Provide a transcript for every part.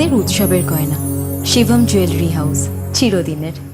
মুহূর্তের উৎসবের গয়না। শিবম জুয়েলারি হাউস চিরদিনের।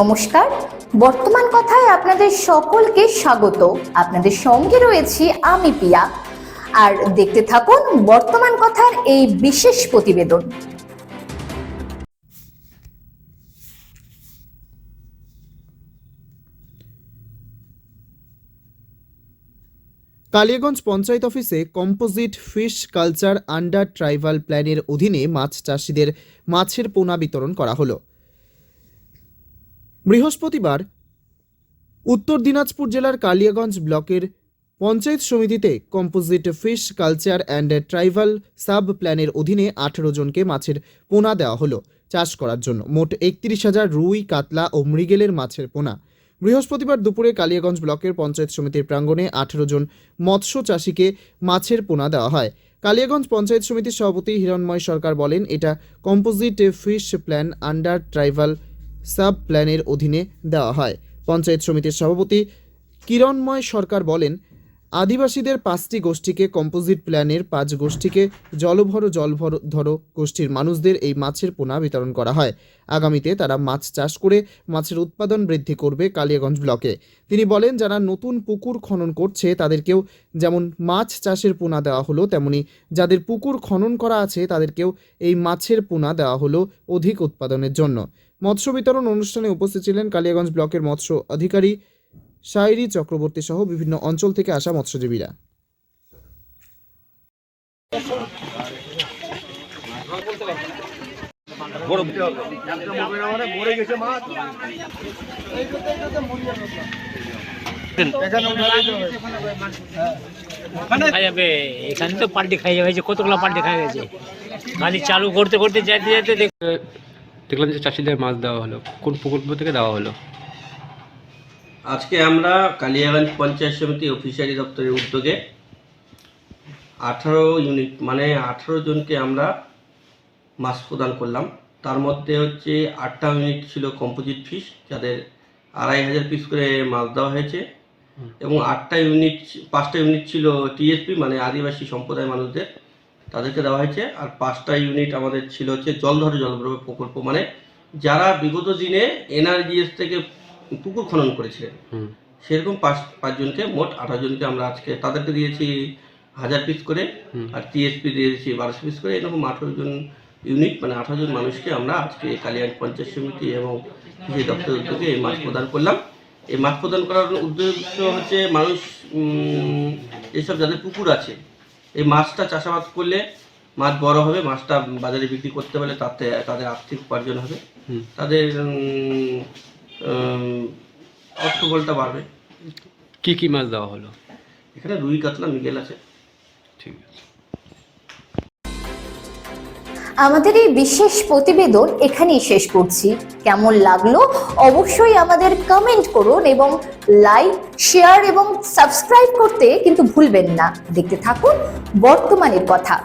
নমস্কার। বর্তমান কথায় আপনাদের সকলকে স্বাগত। আপনাদের সঙ্গে রয়েছি আমি পিয়া। আর দেখতে থাকুন বর্তমান কথার এই বিশেষ প্রতিবেদন। কালিয়াগঞ্জ পঞ্চায়েত অফিসে composite fish culture under tribal প্ল্যানের অধীনে মাছ চাষিদের মাছের পোনা বিতরণ করা হলো। বৃহস্পতিবার উত্তর দিনাজপুর জেলার কালিয়াগঞ্জ ব্লকের পঞ্চায়েত সমিতিতে composite fish culture and tribal sub প্ল্যানের অধীনে আঠেরো জনকে মাছের পোনা দেওয়া হলো চাষ করার জন্য। মোট একত্রিশ হাজার রুই, কাতলা ও মৃগেলের মাছের পোনা। বৃহস্পতিবার দুপুরে কালিয়াগঞ্জ ব্লকের পঞ্চায়েত সমিতির প্রাঙ্গণে আঠেরো জন মৎস্য চাষিকে মাছের পোনা দেওয়া হয়। কালিয়াগঞ্জ পঞ্চায়েত সমিতির সভাপতি হিরণময় সরকার বলেন, এটা composite fish plan under tribal sub প্ল্যানের অধীনে দেওয়া হয়। পঞ্চায়েত সমিতির সভাপতি কিরণময় সরকার বলেন আদিবাসীদের পাঁচটি গোষ্ঠীকে কম্পোজিট প্ল্যানের পাঁচ গোষ্ঠীকে জলভর জলভর ধরো গোষ্ঠীর মানুষদের এই মাছের পোনা বিতরণ করা হয়। আগামীতে তারা মাছ চাষ করে মাছের উৎপাদন বৃদ্ধি করবে কালিয়াগঞ্জ ব্লকে। তিনি বলেন, যারা নতুন পুকুর খনন করছে, তাদেরকেও যেমন মাছ চাষের পোনা দেওয়া হলো, তেমনি যাদের পুকুর খনন করা আছে, তাদেরকেও এই মাছের পোনা দেওয়া হলো অধিক উৎপাদনের জন্য। মৎস্য বিতরণ অনুষ্ঠানে উপস্থিত ছিলেন কালিয়াগঞ্জ ব্লকের মৎস্য অধিকারী শায়রি চক্রবর্তী সহ বিভিন্ন অঞ্চল থেকে আসা মৎস্যজীবীরা। এখানে তো পাল্টি খাই হয়েছে কতগুলো পাল্টি খাই গেছে খালি চালু করতে করতে যাইতে যাইতে দেখ দেখলাম যে চাষিদের মাছ দেওয়া হলো কোন প্রকল্প থেকে দেওয়া হলো? আজকে আমরা কালিয়াগঞ্জ পঞ্চায়েত সমিতি অফিসারি দপ্তরের উদ্যোগে আঠারো ইউনিট মানে আঠারো জনকে আমরা মাছ প্রদান করলাম। তার মধ্যে হচ্ছে আটটা ইউনিট ছিল কম্পোজিট ফিস যাদের আড়াই হাজার পিস করে মাছ দেওয়া হয়েছে। এবং আটটা ইউনিট পাঁচটা ইউনিট ছিল টিএসপি মানে আদিবাসী সম্প্রদায় মানুষদের তাদেরকে দেওয়া হয়েছে। আর পাঁচটা ইউনিট আমাদের ছিল হচ্ছে জলধর জলপ্রপাত প্রকল্প মানে যারা বিগত দিনে এনআরজিএস থেকে পুকুর খনন করেছিলেন। সেরকম পাঁচ পাঁচজনকে মোট আঠারো জনকে আমরা আজকে তাদেরকে দিয়েছি হাজার পিস করে আর টিএসপি দিয়েছি বারোশো পিস করে এরকম আঠারো জন ইউনিট মানে আঠারো জন মানুষকে আমরা আজকে কালিয়ান পঞ্চায়েত সমিতি এবং কৃষি দপ্তরের উদ্যোগে এই মাছ প্রদান করলাম। এই মাছ প্রদান করার উদ্দেশ্য হচ্ছে মানুষ এসব যাদের পুকুর আছে এই মাছটা চাষাবাদ করলে মাছ বড় হবে মাছটা বাজারে বিক্রি করতে পারলে তাতে তাদের আর্থিক উপার্জন হবে। তাদের অর্থবলটা বাড়বে। কি কি মাছ দেওয়া হলো? এখানে রুই কাতলা মিগেল আছে। ঠিক আছে। আমাদের এই বিশেষ প্রতিবেদন এখানেই শেষ করছি। কেমন লাগল অবশ্যই আমাদের কমেন্ট করুন এবং লাইক শেয়ার এবং সাবস্ক্রাইব করতে কিন্তু ভুলবেন না। দেখতে থাকুন বর্তমানের কথা।